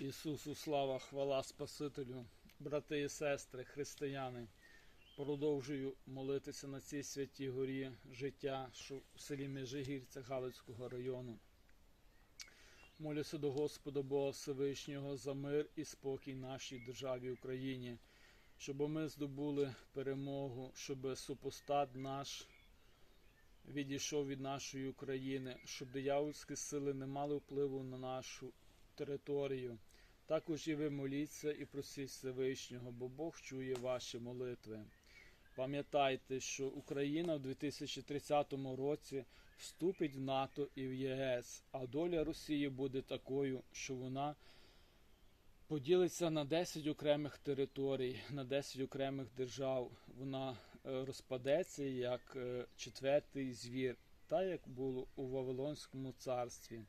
Ісусу слава, хвала Спасителю, брати і сестри, християни. Продовжую молитися на цій святій горі життя, що в селі Межигірця Галицького району. Молюся до Господа Бога Всевишнього за мир і спокій нашій державі Україні, щоб ми здобули перемогу, щоб супостат наш відійшов від нашої України, щоб диявольські сили не мали впливу на нашу територію. Також і ви моліться і просіть Всевишнього, бо Бог чує ваші молитви. Пам'ятайте, що Україна в 2030 році вступить в НАТО і в ЄС, а доля Росії буде такою, що вона поділиться на 10 окремих територій, на 10 окремих держав. Вона е, розпадеться як е, четвертий звір, так як було у Вавилонському царстві.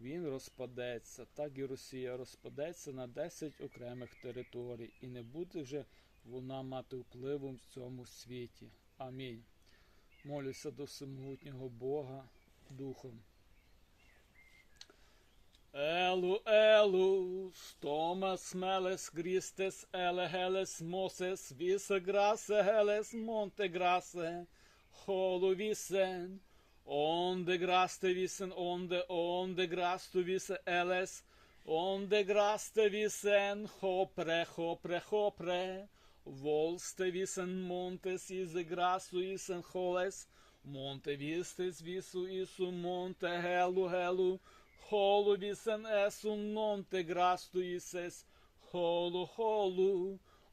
Він розпадеться, так і Росія розпадеться на 10 окремих територій, і не буде вже вона мати впливу в цьому світі. Амінь. Молюся до всемогутнього Бога Духом. Елу, елу, стомас мелес грістес, еле гелес мосес, вісе грасе, гелес монте грасе, холу вісен, онде грасте вісен, онде, онде грасту вісе елес, онде грасте вісен, хопре, хопре, хопре, волсте вісен монтес, ізе грасу ісен холес, монте вістес вісу ісу, монте гелу, гелу, Холу вісен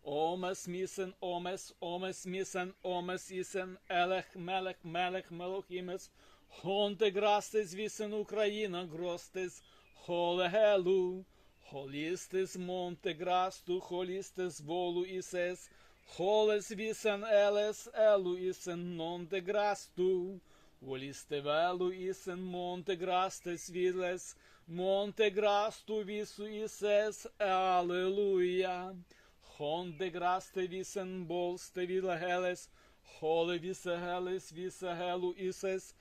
грасту ісес, холу, холу, омес омес місен, омес ісен, елех, мелех, мелех, мелохімес, хонте грастес вісен Україна, гростес, холе гелу, холістес монте грасту, холістес волу ісес, холес вісен елес, елу ісен нонте грасту, Voliste velu isen monte grastes viles, monte grastu visu ises, alleluia. Honde graste visen bolste vile heles, hole vise helu ises,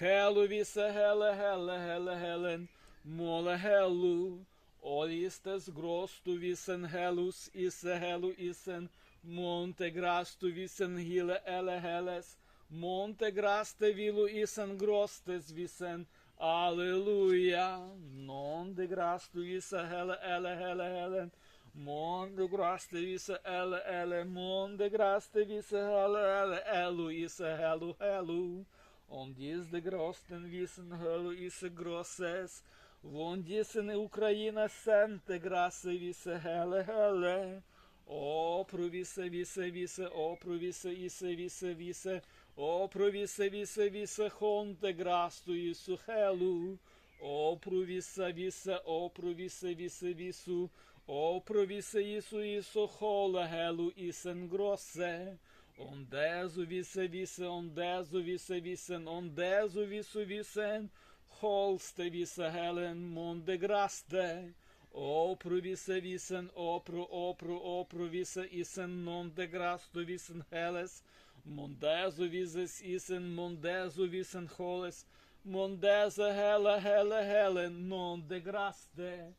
helu vise hele hele hele helen, mole helu. Olistes grostu visen helus ise helu isen, monte grastu visen hile ele heles, Monte graste vilu isen grostes visen, Alleluia. Non de grastu isa hele ele hele helen. Mon de graste visa ele ele, mon de graste visa hele ele, elu isa helu helu. On dis de grosten visen helu isa grosses. Вон дісен Україна сенте грасе вісе геле геле. О, провісе вісе вісе, о, провісе ісе вісе вісе, о, провісе вісе вісе хонте грасту ісу хелу. О, провісе вісе, о, провісе вісе вісу, о, провісе ісу ісу холе гелу ісен гросе. Ондезу вісе вісе, ондезу вісе вісен, ондезу вісу вісен, холсте вісе гелен, монде грасте. O provise visen, opro, opro, opro, vise isen, non de grasto visen heles, mondezo vises isen, mondezo visen holes, mondeze hele, hele, hele, non de graste.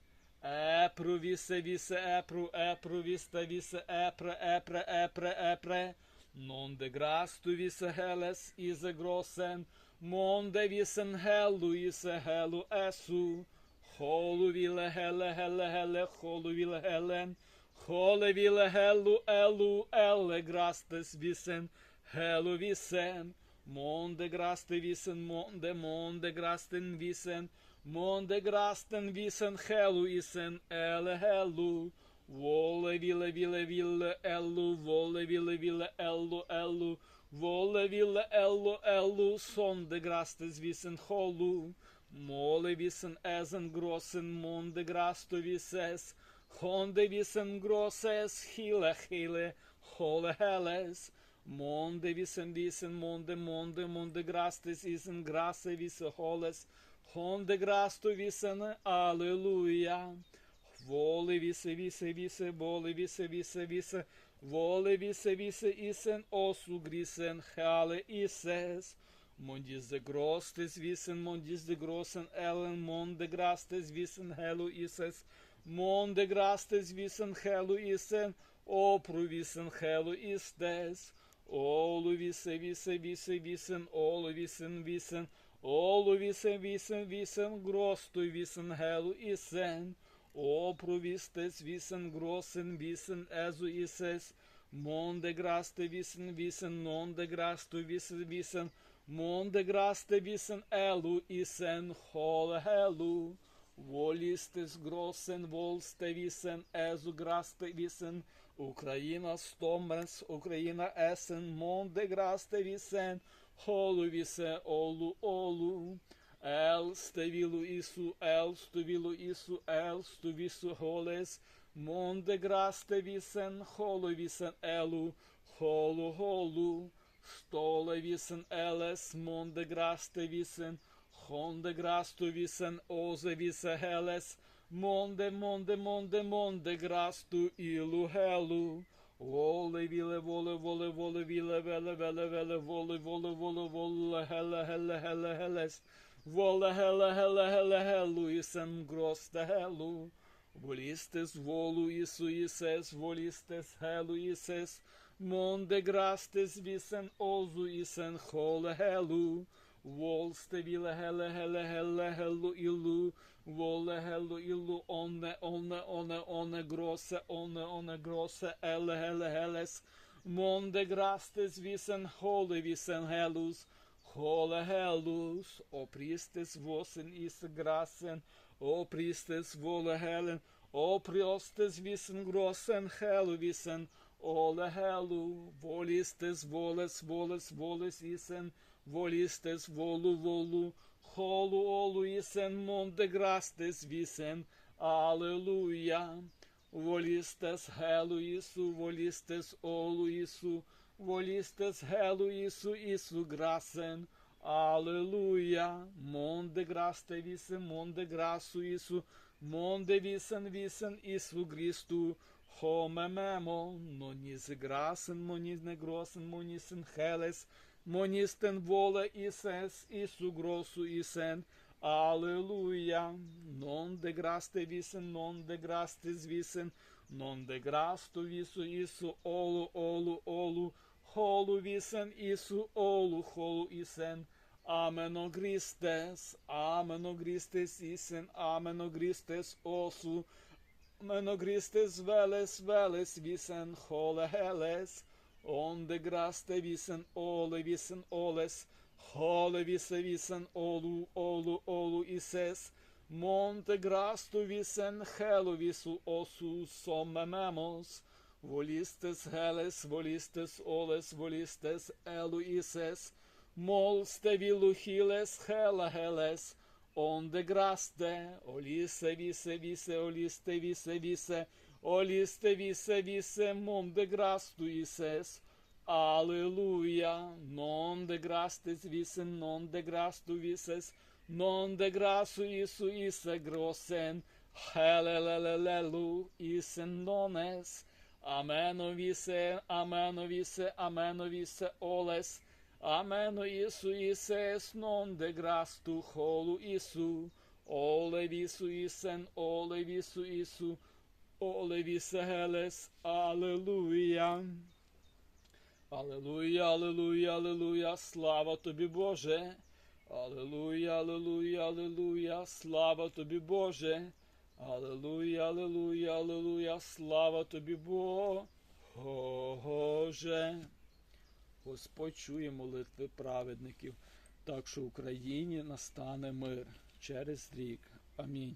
Epro vise vise epro, epro viste vise epre, epre, epre, epre, non de grasto vise heles, ise grossen, monde visen helu, ise helu esu, Холу віле геле геле геле, холу віле гелен, холе віле гелу елу, еле грастес вісен, гелу вісен, монде грасте вісен, монде, монде грастен вісен, монде грастен вісен, хелу ісен, еле гелу, воле віле віле віле елу, воле віле віле елу, елу, воле віле елу, елу, сонде грастес вісен, холу, Моле висен эзен гросен монде грасто висес, хонде висен гросес, хиле хиле, холе хелес, монде висен висен монде монде монде грастес исен грасе висе холес, хонде грасто висен, аллилуйя. Воле висе висе висе, воле висе висе висе, воле висе висе исен осу грисен, хале исес. Mondis de grostes wissen, mondis de grossen ellen, monde grastes wissen, helu ises, Monde grastes visen helu isen, opru visen helu istes. Olu vise vise vise visen, olu visen visen, olu visen visen visen, grostu visen helu isen. Opru vistes visen grossen visen ezu ises. Monde graste visen visen, nonde grastu visen visen, monde graste visen elu isen, hol helu. Wo ist des großen Wohlstewissen, Esu Grastewissen, Ukrainas Tomrens, Ukraina Essen, Monde Grastewissen, Holuvisse, Olu, Olu. Elstevilu Isu, Elstuvilu Isu, Elstuvisu Holes, Monde Grastewissen, Holuvisen Elu, Holu, Holu, Stolevisen Eles, Monde Grastewissen, Holu, Волістес гросен, волсте вісен, езу грасте вісен, Україна стомрес, Україна есен, монде грасте вісен, холу вісе, олу, олу. Ел стевілу ісу, ел стувілу ісу, ел стувісу голес, монде грасте вісен, холу вісен, елу, холу, голу. Столе вісен, елес, монде грасте вісен, Honde grastu visen oze vise heles, monde, monde, monde, monde grastu ilu helu. Vole vile vole vole vole vile vele vele vele vole vole vole vole hele hele hele heles. Vole hele hele hele helu isen groste helu. Volistes volu isu ises, volistes helu ises. Monde grastes visen ozu isen hole helu. Volste vile hele hele hele hellu illu, volle hellu illu onne onne onne onne grosse onne onne grosse elle hele helles, monde grastes visen hole visen hellus, hole hellus, o pristes vosen is grassen, o pristes volle hellen, o priostes visen grossen hellu visen, ole hellu, volistes voles voles voles isen, volistes volu volu, holu olu isen, monde visen, aleluia. Volistes helu isu, volistes olu isu, volistes helu isu, grasen, aleluia. Monde graste visen, monde grasu isu, monde visen visen, isu Christu, Home memo, monis grasen, monis negrosen, monisen heles, monisten ises, isu grosu isen, Aleluia, non de graste visen, non de grastes visen, non de grastu visu isu, olu, olu, olu, holu visen isu, olu, holu isen, Amen o Christes, amen o isen, amen o Christes osu, Menogristes veles veles visen hole heles, onde graste visen ole visen oles, hole vise visen olu olu olu ises, monte grastu visen helu visu osu somememos, volistes heles, volistes oles, volistes elu ises, mol stevilu hiles hela heles, Onde graste, olise vise vise, oliste vise vise, oliste vise vise, monde grastu ises. Aleluia, non de grastes vise, non de grastu vises, non de grasu isu ise grossen, helelelelelu isen nones. Ameno vise, ameno vise, ameno vise, oles, Ameno Isu ises non de grastu holu Isu, ole visu isen, ole visu Isu, vise heles, Алелуя. Алелуя, алелуя, алелуя, слава тобі Боже. Алелуя, алелуя, алелуя, слава тобі Боже. Алелуя, алелуя, алелуя, слава тобі Боже. Господь чує молитви праведників, так що в Україні настане мир через рік. Амінь.